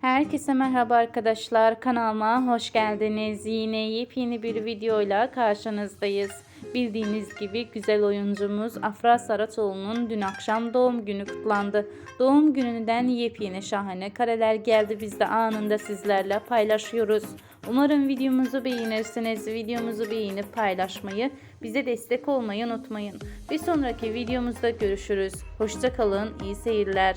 Herkese merhaba arkadaşlar. Kanalıma hoş geldiniz. Yine yepyeni bir videoyla karşınızdayız. Bildiğiniz gibi güzel oyuncumuz Afra Saratoğlu'nun dün akşam doğum günü kutlandı. Doğum gününden yepyeni şahane kareler geldi. Biz de anında sizlerle paylaşıyoruz. Umarım videomuzu beğenirsiniz. Videomuzu beğenip paylaşmayı, bize destek olmayı unutmayın. Bir sonraki videomuzda görüşürüz. Hoşçakalın, iyi seyirler.